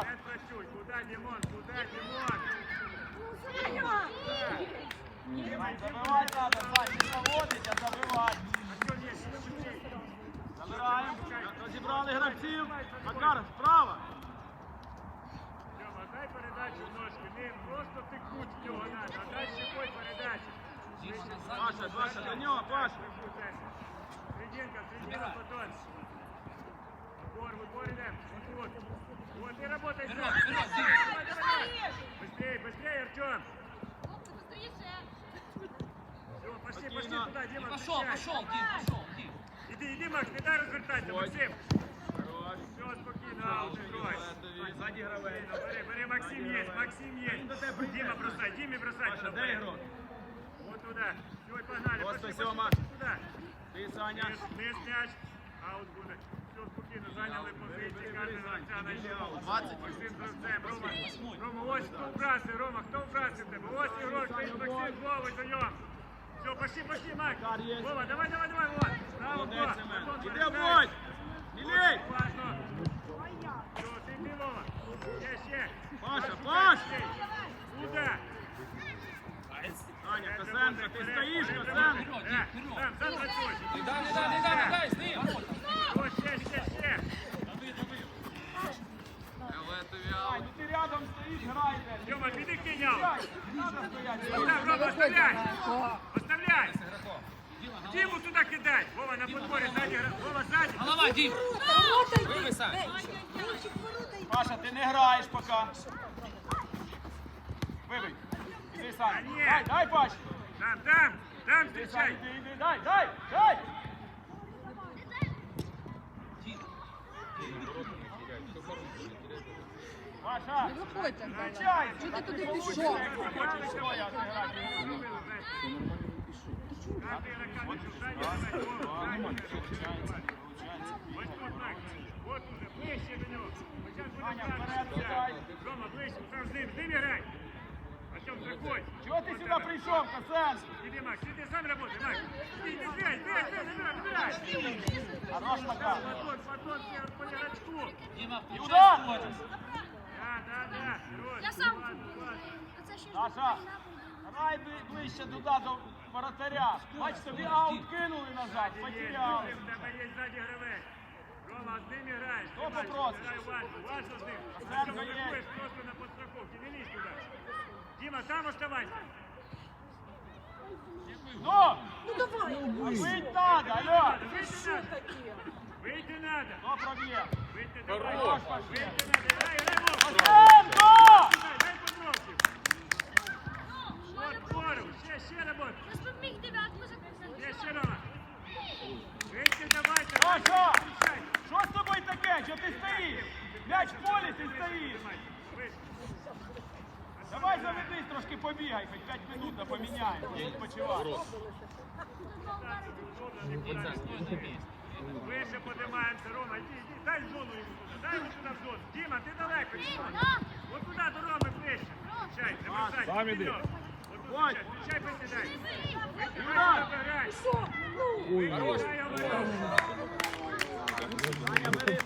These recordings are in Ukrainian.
Працюй. Куда? Куда? Дімон, забивай Сань, не заводить, а є? Забираємо. Розібрали гравців. Макар, справа. Тьома, дай передачу ножки. Не просто тикнуть в нього надо, а дай щекой передачу. Паша, Паша, до нього, Паша. Серединка, серединка, потом. Упор, в упор идем. Вот, и работай давай. Быстрее, быстрее, Артем. Все, пошли, пошли туда, Дима, пошел, пошел, Дим, пошел, Дим. Иди, иди, Макс, не дай развертаться. Максим. Хорош. Все, спокойно, аут, играй. Ззаді гравець. Бери, бери, Максим есть, Максим есть. Дима бросай, Диме бросай. Де вперед. ігрок? Вот туда. Все, погнали, пошли, Сёма. пошли, туда. Ти, Саня. Низ, низ м'яч. Аут буде. Знайшов. 20. Максим гравцем, Рома. Рома, ось хто вбрався, Рома, хто вбрався в тебе? Ось ігрок, стоїть Максим, Вова, даєм. Все, пошли, пошли, Макс. Вова, давай, давай, давай, Вова. Молодець, Вова. Іди передай. Мілей. Уважно. Все, ти йди, Вова. Ще, ще. Паша, Паш. шукай. Куда? Саня, ти стоїш, Косенко. Сам, працюй. Не дай, не дай, не дай, не дай, с ним. Ось, ще, ще, ще. Ай, ну ти рядом стоїш, грайте. Піди. Оставляй, оставляй. Туда кидай. Вова на. Вова. Голова. Паша, ти не граєш поки. Вибий. Іди, Саня. Дай, дай, Паш. Там, там, там іди. Дай, дай, дай. Не виходьте, Антона. Чого ти туди пішов? Вот уже, ближче до нього. Сейчас будет Рома, ближче, там з ним, з ним грай. Артем, заходь. Чего ты сюда пришел, пацан? Иди, Макс, иди сам работай, Макс. Иди, иди, бей, бей, бей, бей, бей. Хорош пока. Платон, Платон, полирочку. Дима, включай. Куда? Саша, грай ближче туди до воротаря. Бач, тобі аут кинули назад, потеряв. В тебе є ззаді гравець. Рома, з ним граєш. Хто попросить? Уважно з ним. Артем, рахуєш просто на подстраховці, не лізь туди. Діма, там оставайся. Ну, Ну давай. бить надо, алло. Вийти надо. Вийти надо. Хто проб'є? Вийти Паша. Вийти надо. Грай, грай, Вовк. Косенко! Дай, дай подробки. От поруч. Ще, ще робота. Ще, ще, Рома. Вийти давайте. Включай. Що з тобою таке? Що ти стоїш? М'яч в полі, ти стоїш. Давай заведись, трошки побігай, хоч 5 минут да поміняємо. Я відпочиваю. Вище подимаємося, Рома, йди, йди, дай зону йому туди, дай йому туди в зону. Діма, ти далеко. От туди до Роми ближче. Включай, не бросай. Сам іди. Ой. Ну. Хорош. Саня, бери,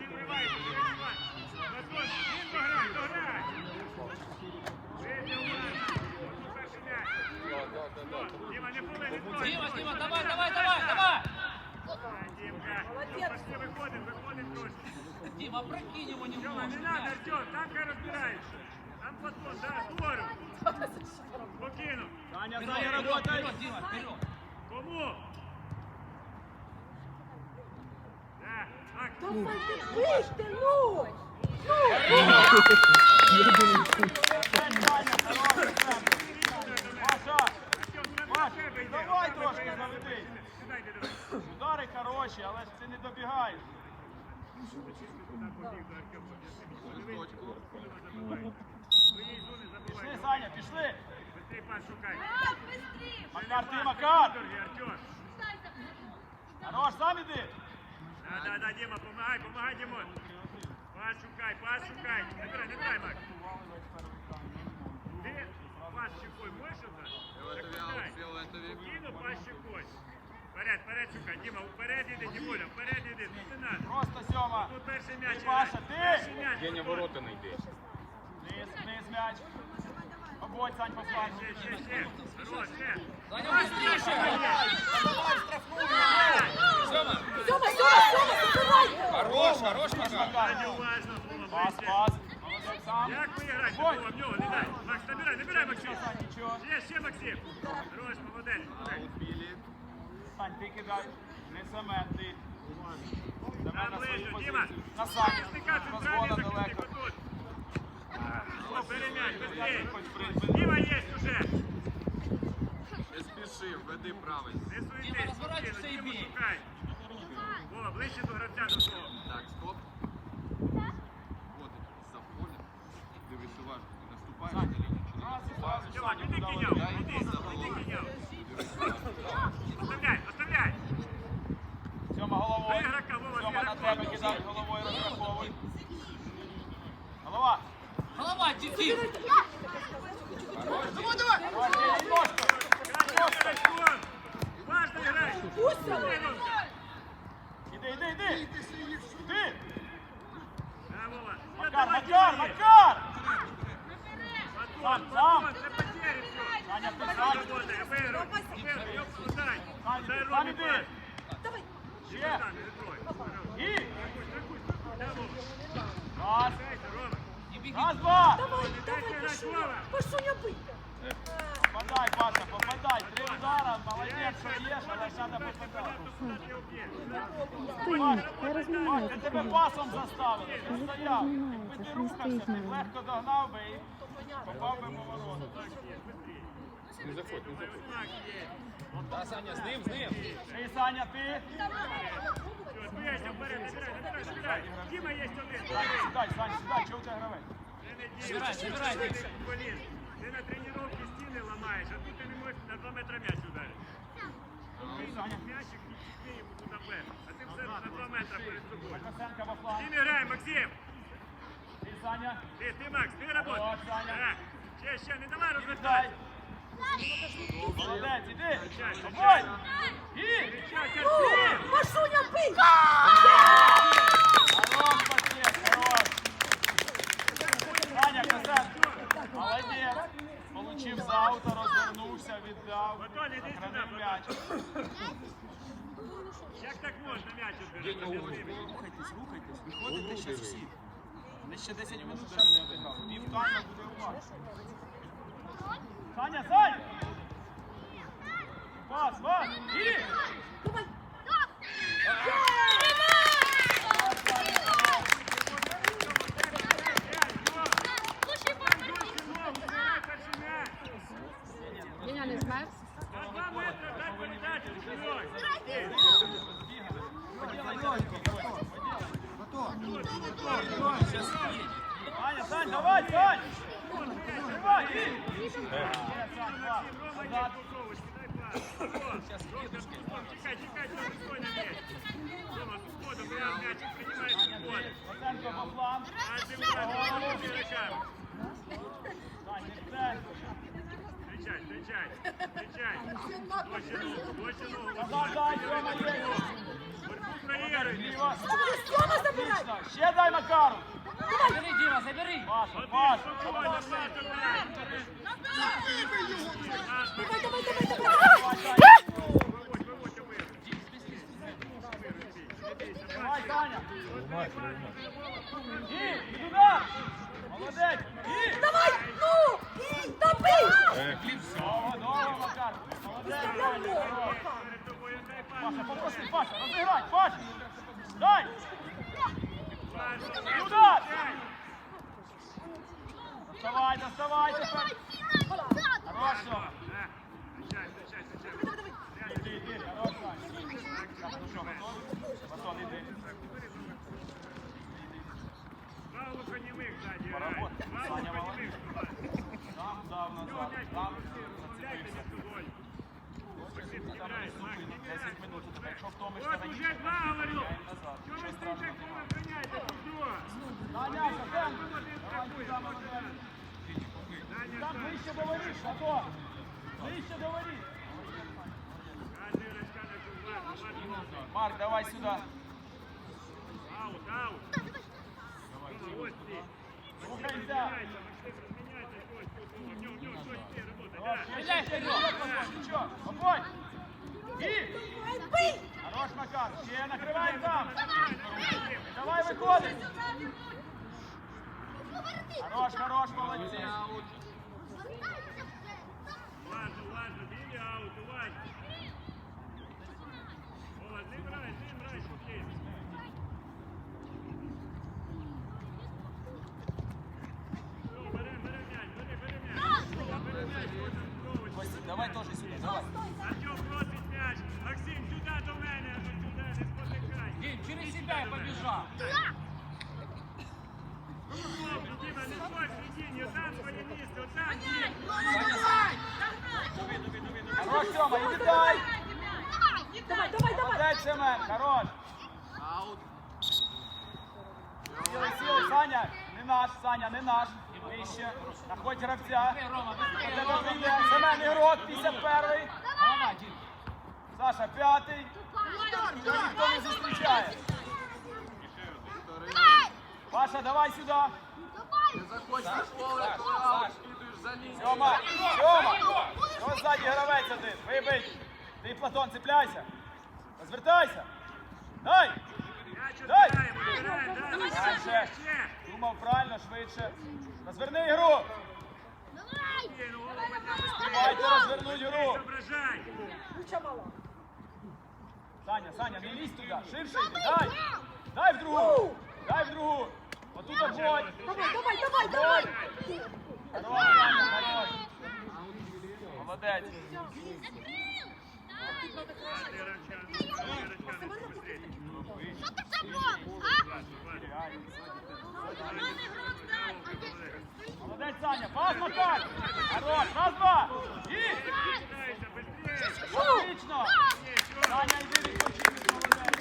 не вривається. Батон, він. Вийди, уважно. Ось тут перший м'яч. Все, Діма, не пали, не трогай. Дима, не Дима, трогай. давай, давай, давай, давай. Ай, Дімка. Ну, пошли, виходимо, виходимо трошки. Дима, прокинь его Тьома, не немножко. надо, мяч. Артем, там хай розбирається. Там Батон, да, здорово. Покинув. Саня, Вперед, Саня, вперед, работай. вперед, Дима, вперед. Кому? Да, Макс. Давай ти ближче, ну. Маша, давай трошки заведи. Удари хороші, але ж ти не добігаєш. Пішли, Саня, пішли. Быстрей пас шукай. Макар, ти, Макар. Хорош, сам іди. Да, да, да, Дима, помагай, помагай, Димон. Пас шукай, пас шукай. Не драй, не драй, Макс. Ти? Вперед, вперед, шукай. Діма, вперед іди, Дімуля, вперед іди. Тут не надо. Просто Сьома. Тут перший м'яч. Ти, Паша, ти! Перший м'яч. Геня ворота не йде. Вниз, вниз м'яч. Ободь, Сань, по флангу. Ще, ще, ще. Хорош, ще. Саня, быстрее! Сема! Сьома, Сьома, Сьома, забивай! Хорош, хорош, Макар! Пас, пас. Сам. Як ви граєте? В нього, не дай. Макс, набирай, набирай, Максим. Нічого. Ще, ще, Максим. Хорош, молодець. Сань, ти кидай. Не саме, ти. До На свою Діма. позицію. На далеко. О, быстрей. Діма є уже. Не спіши, веди правильно. Не суетись, Діма, розворачуйся і бій. Вова, ближче до гравця до свого. Так, стоп. Виходить за поле. Дивись уважно. Ти наступаєш на лінію. чи не Раз і наступаєш? зразу Діма, Саню іди туди кіняв, летить. іди, іди кіняв. Оставляй, оставляй. Сьома головою. До ігрока, Вова, з Сьома на ігроком. тебе кидай головою, розраховуй. Голова. Голова, Тим! Давай, ти ножку. Краще ігроком. Важно грай. Пусть Сьома! Іди, іди, іди. Іди. Макар, Макар, Макар. Сам, сам. батон, це потери все. Саня, ти сам. работає, виграв, виграв, йоп, дай. Саня, Дай ти Ромі сам іди. Ще. Сам, не трой. І. Ракусь, ракусь. Да, Вова. Раз. Раз, два. Давай, давай, грати, Пашуня! Вова. Пашуня, бий! Попадай, Паша, попадай. Три удара. Але треба попадати. Куда ти об'єш? Паш, Паш, тебе пасом заставили. Ти стояв. Якби ти рухався, ти легко догнав би і попав би по вороту. Не заходь, не заходь. Да, Саня, з ним, з ним! Ти, Саня, ти. Збирайся вперед, набирай, набирай, набирай. Діма є один. Сідай, Саня, сідай, чого у тебе гравець? Не дієш. Ти не. Ти на тренування стіни ламаєш, а тут ти не можеш на 2 метри м'яч ударити. Ти м'ячик і ти йому туди вверх. А ти все на 2 метри перед собою. Макасенка во грай, Максим. Ти, Саня. Ти, ти, Макс, ти работай. От, Ще, ще, не давай Дай. розвертай. Молодець, іди. Встречай, Обой. І. Встречай, Ну, Костя. Бий! Хорош, пакет, хорош. Саня, Косенко. Молодець. Получив з аута, розвернувся, віддав. Батон, іди сюди, Сохранив м'яч. Як так можна м'яч Геня, відбирати? Рухайтесь, рухайтесь, виходите ще всі. Вони ще 10 минут даже не обіграли. Пів тайма буде у вас. Саня, Сань! Пас, пас! І! Давай! Деня не змерз? На 2 метри дай передачу, Сергій. Саня, Сань, давай, Сань! Давай, і! Є, Сань, пас. Назад. Чекай, чекай, Тьома, стой на м'яч. Тьома, з входу, прямо м'ячик приймаєш з входу. Косенко по фланг. А ти уважно, руки руками. Сань, не центр. Встречай, встречай, встречай. Дочі ногу, дочі ногу. Назад дай, Сьома, є. Борьбу проігруй. Зліва. Сьома, забирай! Ще дай Макару. Забери, Діма, забери! Паша, Паша. спокійно, Паша, блядь. Давай, давай, давай, давай! Давай, Саня. І, і туди. Молодець. І. Давай! Ну! Бій! Та бий! Довго, довго, Макар. Молодець, Саня. хорош. Перед тобою дай пас. Паша, попроси, Паша, розіграй, Паша. Дай. Паша, Удар. дай. Доставай, доставай тепер. Хорошо. На, встречай, встречай, встречай. Іди, іди, хорош, Саня. Так, ну що, готові? Батон, іди. Два глухонімих ззаді грає. Поработай. Два Саня, глухонімих. Там, дав Нього назад, м'яч там. розмовляйте між собою. Максим, не грай, Макс, не 10 грай. минут, тебе, якщо втомиш, От тебе уже два говорю. Саня, Косенко. Давай сюди, молодець. Там воріт. Кожен гравця на кулак. Марк, давай сюди. Аут, аут. Рома, ось ти. Хорош, Макар. Ще накривай там. Давай виходить. Хорош, хорош, молодці. Уважно, уважно, били аут, уважно. Вова, з ним грай, з ним грай, швидше. Все, берем, берем м'яч, бери, бери м'яч. Вова, бери м'яч, хочеш спробувати. Костя, давай теж сюди. Давай. Артем просить м'яч. Максим, сюди до мене, а не сюди, не через себя и побежал. Добре, Діма, не стой. Давай, давай, Саня, не наш, Саня, не наш. Вище, находь гравця. Семен ігрок, 51-й. Саша, п'ятий. Ніхто не зустрічає. Паша, давай сюди. Сьома, Сьома. Ось ззаді гравець один. Вибий. Ти, Платон, цепляйся. Розвертайся. Дай. Дай. Думав правильно, швидше. Розверни ігру. Ну, голову не Давайте розвернуть гру. Саня, Саня, не лізь туди. Ширше. Дай. Дай в другу. Дай в другу. Отут обводь. Давай, давай, давай, давай! Хорош, Саня, хорош. Молодець. Ти, Ранчан, ти. Молодець, Саня. Пас, Макар. Хорош. Раз, два. І. Отлично. Саня, йди відпочинок. Молодець.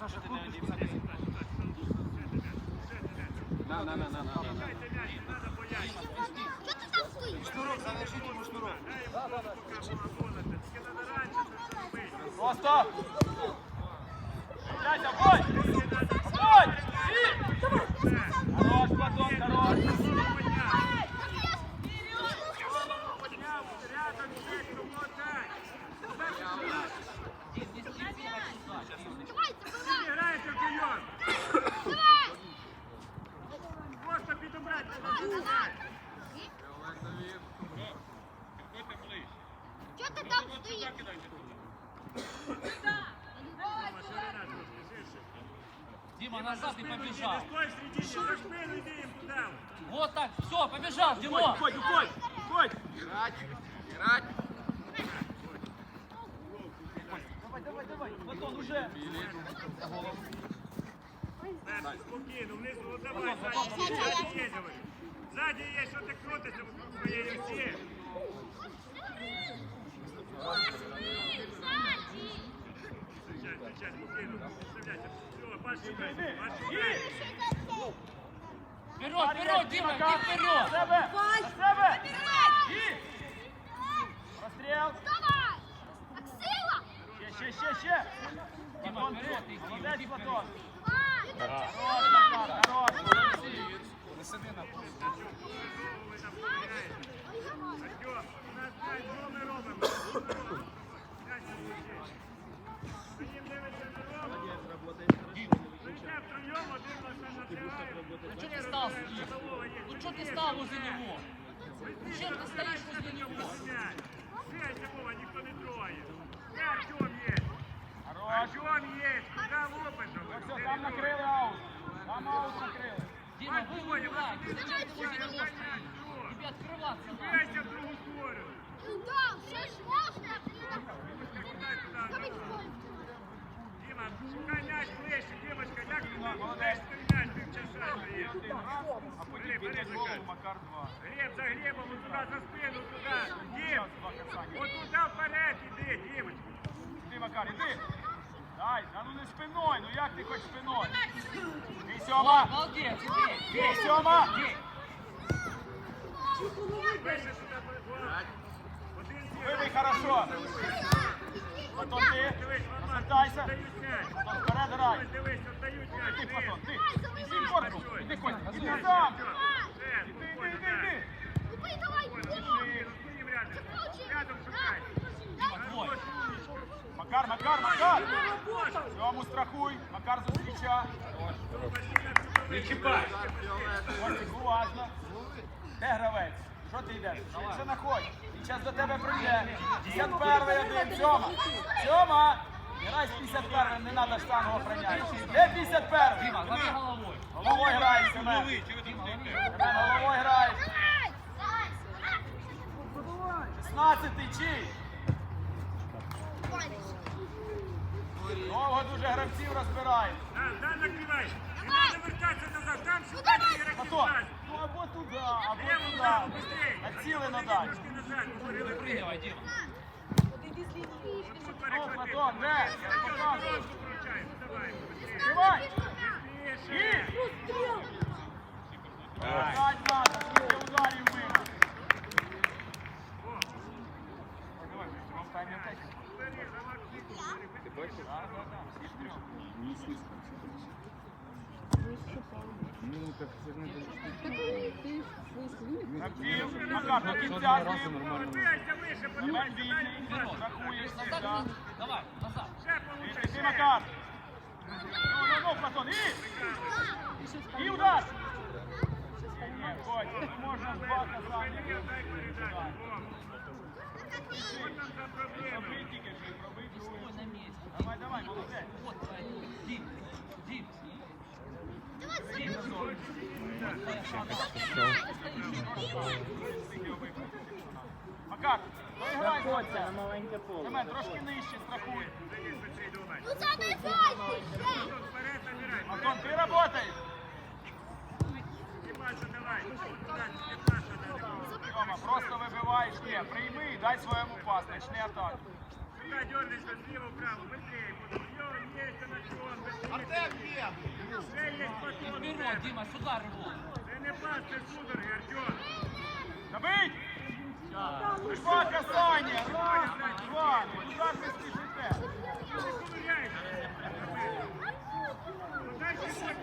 Саша, ти не одівся. Дайте м'яч, не надо боятися. Шнурок, завяжіть йому шнурок. Дай йому пока помагати. Тільки надо раніше це зробити. Просто. Дядя, бой. Бой. Хорош, Платон, хорош. Подняв, рядом є, кому отдай. Не грайте вдвоєм. Просто підобрати треба зіграти. Чого ти там стоїш? Машина трошки ширше. Дима, назад и Не побежал. стой в середині, за спину йди їм туди. Вот так, все, побежал, Дима. Ходь, уходь, уходь. Грать, грать. Давай, давай, давай. Платон, уже. Перший, спокійно, внизу, от давай, Саня, ззаді є, давай. Ззаді є, що ти крутишся в своєї осі. Зустрічай, зустрічай, спокійно, виставляйся. Все, паш шукай, паш шукай. Вперед, вперед, Дима, иди вперед. себе. На себе. І. Розстріл. Ще, ще, ще, ще. Дима, Платон, вперед ти. иди, Молодець, иди Платон. вперед. Хорош, Макар, хорош. Молодці. Не сиди на полу. Артем, у нас п'ять, що ми робимо? Ну что ты стал с ним? Ну что ты стал возле него? Зачем ты стоишь возле него? Бейте, Вова, ніхто не трогає. Де Артем є? Хорош. Артем є, куди лопається? Все, там накрили аут. Там аут накрили. Дима, выйди туда. Зачем ты возле него стоишь? Тебе открываться надо. Бейся в другу сторону. Діма, шукай м'яч ближче, Дімочка, як Глеб за Глебом, от туди за спину, туди. Дім, от туди вперед іди, Дімочка. Іди, Макар, іди. Дай, а ну не спиною, ну як ти хоч спиною? Ти, Сьома, Молодец, иди. ти, Сьома. Иди. Вище сюди, Влад. Один зі- Вибий хорошо. Дивись, вперед грай. Віддають м'яч. Іди, Іди. Платон, ти. Іди, корпус. Іди, Костя. Іди сам. Іди, іди, іди, так. іди. Спокійно, спокійно, рядом. Шукай. Макар, Макар, Макар. Цьому страхуй. Макар зустріча. Не чіпай. Костик, уважно. Де гравець? Що ти йдеш? Ще находь. І час до тебе прийде. 51 один. Сьома. Сьома. Грай з 51 не треба штангу охороняти. Де 51? Дима, лови головой. Головою грає, Семен. Семен, головою грає. 16-й чий? Довго дуже гравців розбирають. Да, да, накривай. Не надо вертатися назад. Там Платон, назад. ну або туди, або Лево, туди. право, быстрей. Націлено дай. Трошки назад, говорили. Прыгивай, Дима. Іди з лінії. Отут Ну, перехвати. Платон, де? Я показую. Дорожку вручай. Ну, давай, быстрей. Тримай. Быстріше. І. Ну, стріл. Грать надо, скільки ударів мимо. Бери, замахнись. Ти бачиш? Мені слизько. Ну, так це ж не Актив, Вільний, пас. рахуєш, Назад, Давай. Макар. Ну, ну, ну, і. Удар. Не можна два казати. Давай, давай, молодець. Макар. Семен! Антон, вперед набирай. Антон, ти работай. Просто вибиваєш, ні, прийми і дай своєму пас, почни атаку Сюда дернешься слева вправо, быстрее. Йо, есть она чон, быстрее. Артем, Вже є патрон. Вперед, Дима, сюда рывок. Це не пас, це судороги, Артем. Забить! Два касання! Раз, два! Куда ви спішите? Ти не ковиряйся. Ну, дальше ще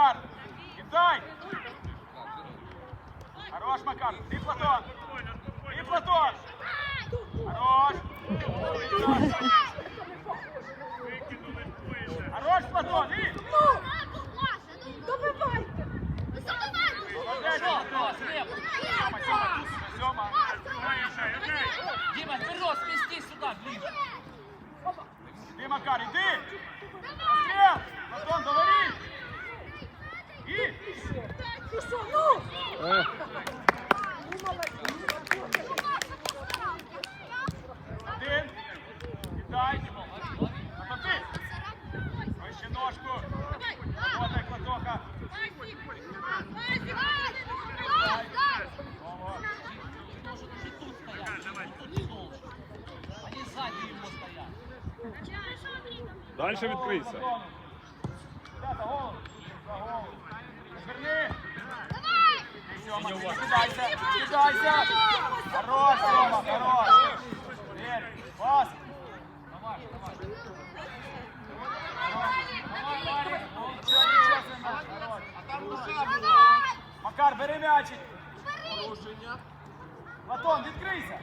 Макар! Кидай! Хорош, Макар! Ти, Платон! Ти, Платон! Хорош! Хорош, Платон! І! Добивайте. Дима, вперед, сместись сюда, ближе. Ти, Макар, іди! Постріл! Платон, говори! Дальше відкрийся. Зверни! Сьома, кидайся! Кидайся! Хорош, Сьома, хорош! Вірь! Пас! Давай, давай. Макар, бери м'ячик! Платон, відкрийся!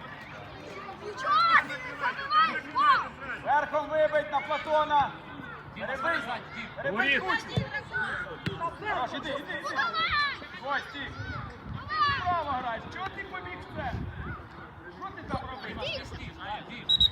Верхом вибить на Платона! Перебий! Перебий кучу! Хорош, іди, іди, іди! Ось, стій! Право граєш! Чого ти побіг це? Що ти там робиш?